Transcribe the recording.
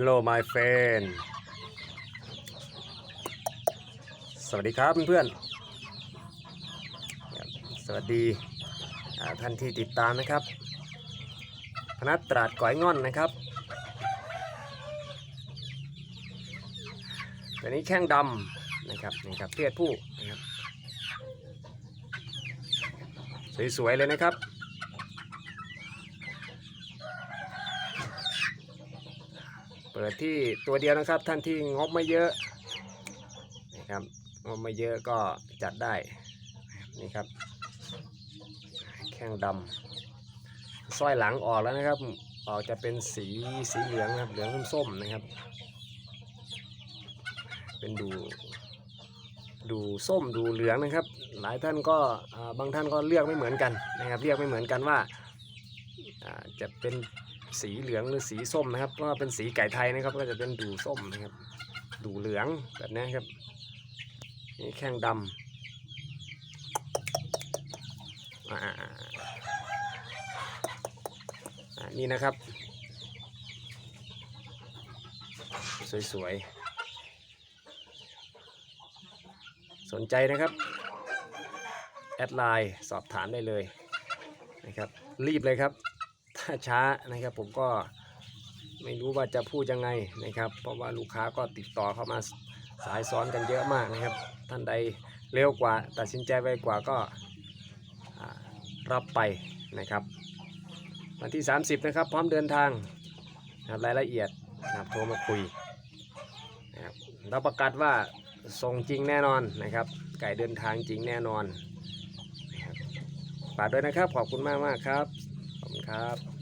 Hello my friend สวัสดีครับเพื่อนๆ สวัสดีท่านที่ติดตามนะครับ พนัตราดก๋อยง่อนนะครับตัวนี้แข้งดำนะครับนี่ครับเพศผู้นะครับสวยๆเลยนะครับ ปิดที่ตัวเดียวนะครับท่านที่งบไม่เยอะนะครับงบไม่เยอะก็จัดได้นี่ครับ แข้งดำสร้อยหลังออกแล้วนะครับ ออกจะเป็นสีสีเหลืองนะครับเหลืองส้มๆนะครับ เป็นดูดูส้มดูเหลืองนะครับ หลายท่านก็บางท่านก็เลือกไม่เหมือนกันนะครับ เรียกไม่เหมือนกันว่าจะเป็น สีเหลืองหรือสีส้มนะครับก็เป็นสีไก่ไทยนะครับ ก็จะเป็นดูส้มนะครับ ดูเหลืองแบบนี้ครับ นี่แข้งดำอ่านี่นะครับ สวยๆ สนใจนะครับ แอดไลน์สอบถามได้เลยนะครับ รีบเลยครับ ช้านะครับ ผมก็ไม่รู้ว่าจะพูดยังไงนะครับ เพราะว่าลูกค้าก็ติดต่อเข้ามาสายซ้อนกันเยอะมากนะครับ ท่านใดเร็วกว่า ตัดสินใจไวกว่าก็รับไปนะครับ วันที่ 30 นะครับ พร้อมเดินทางนะรายละเอียดนะโทรมาคุยนะครับรับประกันว่าส่งจริงแน่นอนนะครับ ไก่เดินทางจริงแน่นอนฝากด้วยนะครับ ขอบคุณมากมากครับ ขอบคุณครับ